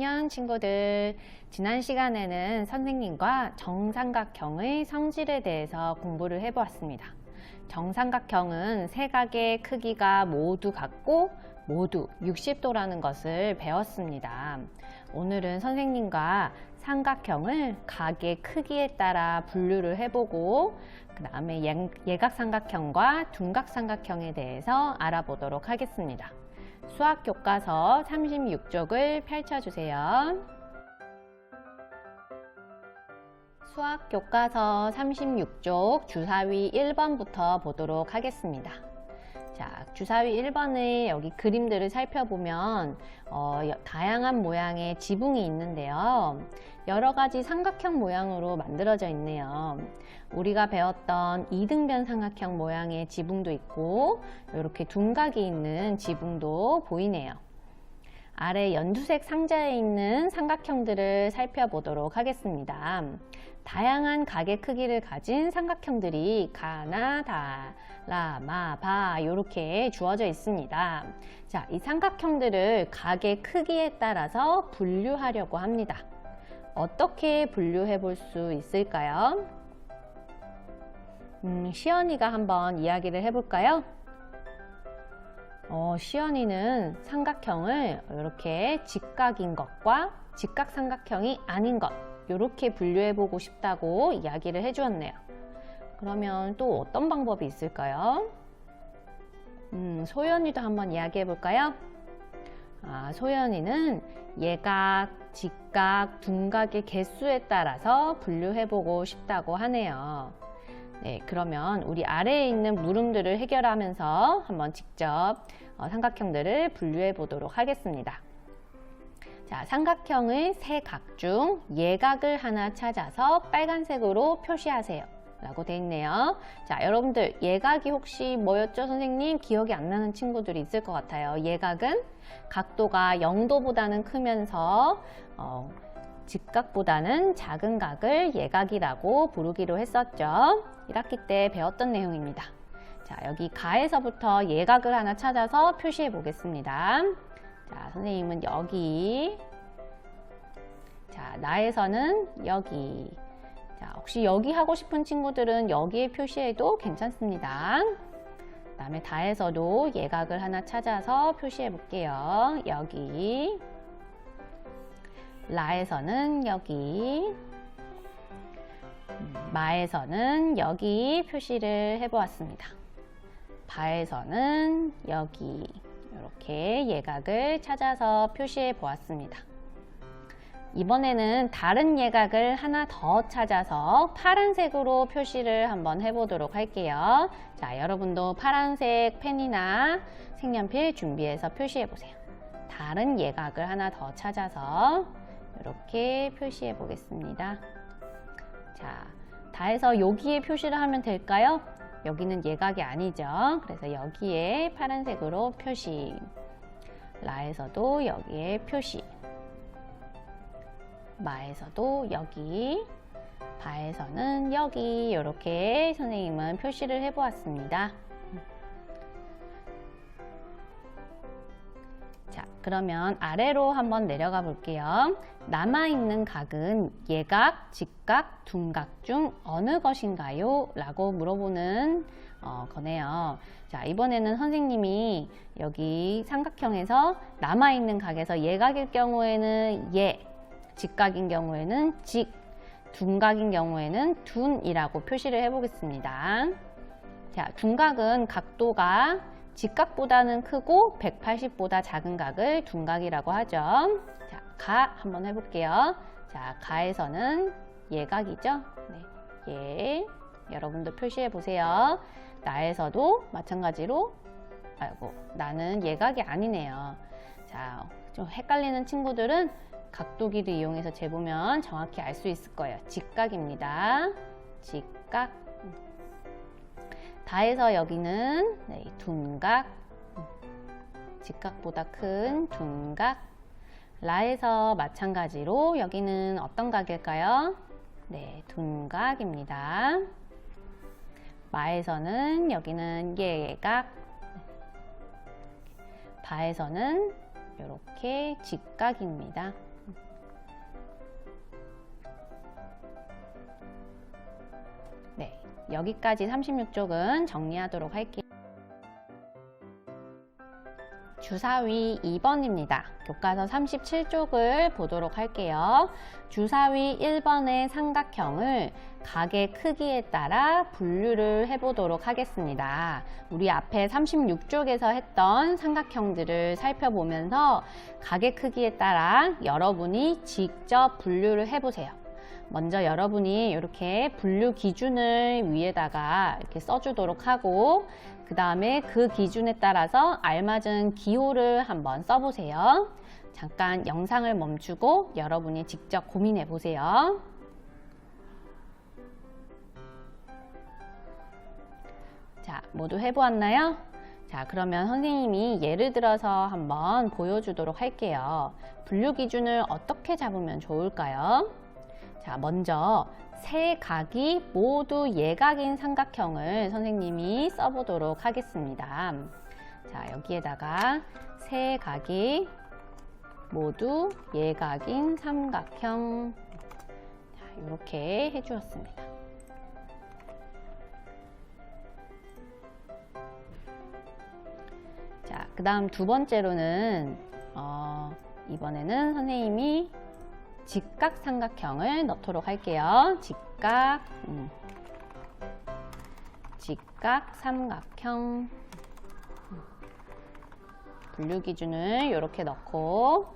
3학년 친구들, 지난 시간에는 선생님과 정삼각형의 성질에 대해서 공부를 해보았습니다. 정삼각형은 세 각의 크기가 모두 같고 모두 60도라는 것을 배웠습니다. 오늘은 선생님과 삼각형을 각의 크기에 따라 분류를 해보고 그 다음에 예각삼각형과 둔각삼각형에 대해서 알아보도록 하겠습니다. 수학 교과서 36쪽을 펼쳐주세요. 수학 교과서 36쪽 주사위 1번부터 보도록 하겠습니다. 자, 주사위 1번의 여기 그림들을 살펴보면 어, 다양한 모양의 지붕이 있는데요. 여러 가지 삼각형 모양으로 만들어져 있네요. 우리가 배웠던 이등변 삼각형 모양의 지붕도 있고 이렇게 둔각이 있는 지붕도 보이네요. 아래 연두색 상자에 있는 삼각형들을 살펴보도록 하겠습니다. 다양한 각의 크기를 가진 삼각형들이 가나, 다, 라, 마, 바 이렇게 주어져 있습니다. 자, 이 삼각형들을 각의 크기에 따라서 분류하려고 합니다. 어떻게 분류해 볼 수 있을까요? 음, 시연이가 한번 이야기를 해볼까요? 어, 시연이는 삼각형을 이렇게 직각인 것과 직각삼각형이 아닌 것 이렇게 분류해 보고 싶다고 이야기를 해주었네요. 그러면 또 어떤 방법이 있을까요? 음, 소연이도 한번 이야기해 볼까요? 아, 소연이는 예각, 직각, 둔각의 개수에 따라서 분류해 보고 싶다고 하네요. 네, 그러면 우리 아래에 있는 물음들을 해결하면서 한번 직접 어, 삼각형들을 분류해 보도록 하겠습니다. 자, 삼각형의 세 각 중 예각을 하나 찾아서 빨간색으로 표시하세요. 라고 돼 있네요. 자, 여러분들 예각이 혹시 뭐였죠, 선생님? 기억이 안 나는 친구들이 있을 것 같아요. 예각은 각도가 0도보다는 크면서 어, 직각보다는 작은 각을 예각이라고 부르기로 했었죠. 1학기 때 배웠던 내용입니다. 자, 여기 가에서부터 예각을 하나 찾아서 표시해 보겠습니다. 자, 선생님은 여기. 자, 나에서는 여기. 자, 혹시 여기 하고 싶은 친구들은 여기에 표시해도 괜찮습니다. 그 다음에 다에서도 예각을 하나 찾아서 표시해 볼게요. 여기. 라에서는 여기. 마에서는 여기 표시를 해보았습니다. 바에서는 여기 이렇게 예각을 찾아서 표시해 보았습니다. 이번에는 다른 예각을 하나 더 찾아서 파란색으로 표시를 한번 해보도록 할게요. 자, 여러분도 파란색 펜이나 색연필 준비해서 표시해 보세요. 다른 예각을 하나 더 찾아서 이렇게 표시해 보겠습니다. 자, 다 해서 여기에 표시를 하면 될까요? 여기는 예각이 아니죠. 그래서 여기에 파란색으로 표시. 라에서도 여기에 표시. 마에서도 여기. 바에서는 여기. 이렇게 선생님은 표시를 해보았습니다. 그러면 아래로 한번 내려가 볼게요. 남아있는 각은 예각, 직각, 둔각 중 어느 것인가요? 라고 물어보는 어, 거네요. 자, 이번에는 선생님이 여기 삼각형에서 남아있는 각에서 예각일 경우에는 예, 직각인 경우에는 직, 둔각인 경우에는 둔이라고 표시를 해보겠습니다. 자, 둔각은 각도가 직각보다는 크고 180보다 작은 각을 둔각이라고 하죠. 자, 가 한번 해볼게요. 자, 가에서는 예각이죠. 네, 예. 여러분도 표시해 보세요. 나에서도 마찬가지로 아이고 나는 예각이 아니네요. 자, 좀 헷갈리는 친구들은 각도기를 이용해서 재보면 정확히 알 수 있을 거예요. 직각입니다. 직각. 다해서 여기는 네, 둔각, 직각보다 큰 둔각. 라에서 마찬가지로 여기는 어떤 각일까요? 네, 둔각입니다. 마에서는 여기는 예각, 바에서는 이렇게 직각입니다. 여기까지 36쪽은 정리하도록 할게요. 주사위 2번입니다. 교과서 37쪽을 보도록 할게요. 주사위 1번의 삼각형을 각의 크기에 따라 분류를 해보도록 하겠습니다. 우리 앞에 36쪽에서 했던 삼각형들을 살펴보면서 각의 크기에 따라 여러분이 직접 분류를 해보세요. 먼저 여러분이 이렇게 분류 기준을 위에다가 이렇게 써주도록 하고 그 다음에 그 기준에 따라서 알맞은 기호를 한번 써보세요. 잠깐 영상을 멈추고 여러분이 직접 고민해 보세요. 자, 모두 해보았나요? 자, 그러면 선생님이 예를 들어서 한번 보여주도록 할게요. 분류 기준을 어떻게 잡으면 좋을까요? 자, 먼저 세 각이 모두 예각인 삼각형을 선생님이 써보도록 하겠습니다. 자, 여기에다가 세 각이 모두 예각인 삼각형. 자, 이렇게 해주었습니다. 자, 그 다음 두 번째로는, 어, 이번에는 선생님이 직각삼각형을 넣도록 할게요. 직각, 음. 직각삼각형. 분류 기준을 이렇게 넣고,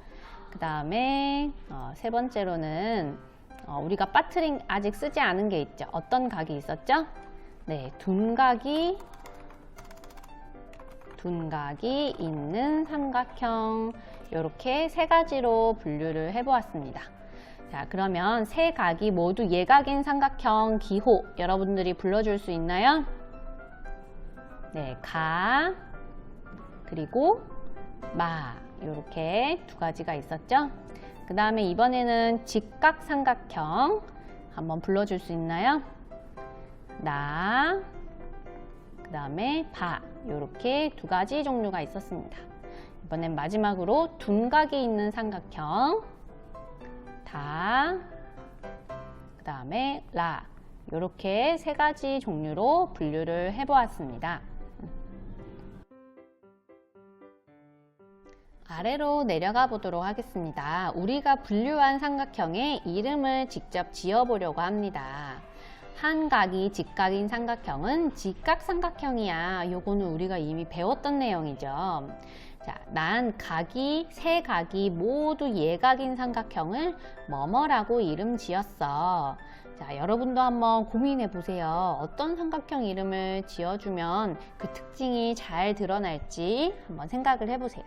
그 다음에 어, 세 번째로는 어, 우리가 빠트링 아직 쓰지 않은 게 있죠. 어떤 각이 있었죠? 네, 둔각이 둔각이 있는 삼각형 이렇게 세 가지로 분류를 해보았습니다. 자, 그러면 세 각이 모두 예각인 삼각형 기호 여러분들이 불러줄 수 있나요? 네, 가 그리고 마 이렇게 두 가지가 있었죠. 그 다음에 이번에는 직각 삼각형 한번 불러줄 수 있나요? 나, 그 다음에 바 이렇게 두 가지 종류가 있었습니다. 이번엔 마지막으로 둔각이 있는 삼각형 다, 그 다음에 라 이렇게 세 가지 종류로 분류를 해보았습니다. 아래로 내려가 보도록 하겠습니다. 우리가 분류한 삼각형의 이름을 직접 지어보려고 합니다. 한 각이 직각인 삼각형은 직각 삼각형이야. 요거는 우리가 이미 배웠던 내용이죠. 자, 난 각이, 세 각이 모두 예각인 삼각형을 뭐뭐라고 이름 지었어. 자, 여러분도 한번 고민해 보세요. 어떤 삼각형 이름을 지어주면 그 특징이 잘 드러날지 한번 생각을 해 보세요.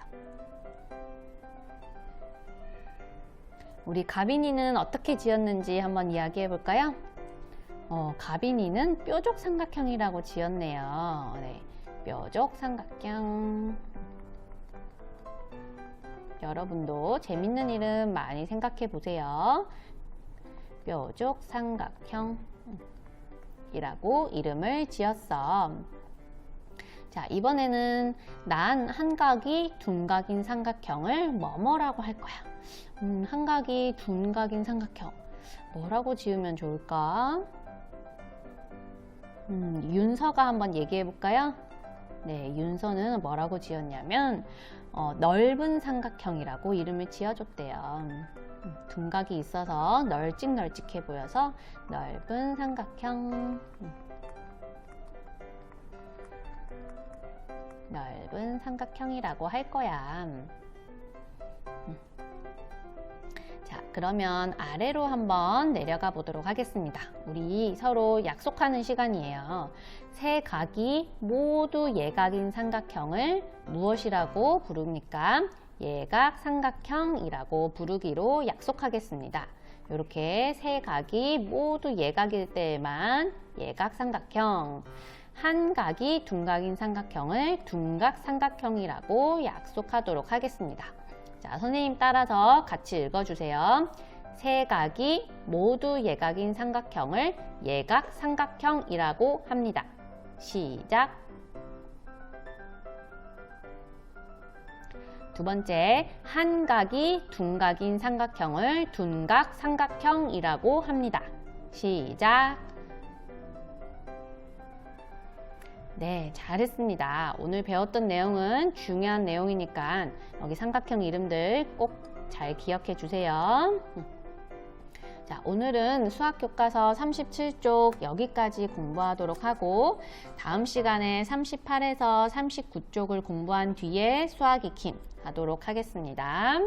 우리 가빈이는 어떻게 지었는지 한번 이야기해 볼까요? 어, 가빈이는 뾰족 삼각형이라고 지었네요. 네, 뾰족 삼각형. 여러분도 재밌는 이름 많이 생각해 보세요. 뾰족 삼각형이라고 이름을 지었어. 자, 이번에는 난 한각이 둔각인 삼각형을 뭐뭐라고 할 거야. 음, 한각이 둔각인 삼각형. 뭐라고 지으면 좋을까? 음, 윤서가 한번 얘기해 볼까요? 네, 윤서는 뭐라고 지었냐면 어, 넓은 삼각형이라고 이름을 지어줬대요. 음, 둔각이 있어서 널찍널찍해 보여서 넓은 삼각형. 음. 넓은 삼각형이라고 할 거야. 그러면 아래로 한번 내려가 보도록 하겠습니다. 우리 서로 약속하는 시간이에요. 세 각이 모두 예각인 삼각형을 무엇이라고 부릅니까? 예각 삼각형이라고 부르기로 약속하겠습니다. 이렇게 세 각이 모두 예각일 때만 예각 삼각형. 한 각이 둔각인 삼각형을 둔각 삼각형이라고 약속하도록 하겠습니다. 자, 선생님 따라서 같이 읽어주세요. 세 각이 모두 예각인 삼각형을 예각 삼각형이라고 합니다. 시작. 두 번째, 한 각이 둔각인 삼각형을 둔각 삼각형이라고 합니다. 시작. 네, 잘했습니다. 오늘 배웠던 내용은 중요한 내용이니까 여기 삼각형 이름들 꼭 잘 기억해 주세요. 자, 오늘은 수학 교과서 37쪽 여기까지 공부하도록 하고 다음 시간에 38에서 39쪽을 공부한 뒤에 수학 익힘 하도록 하겠습니다.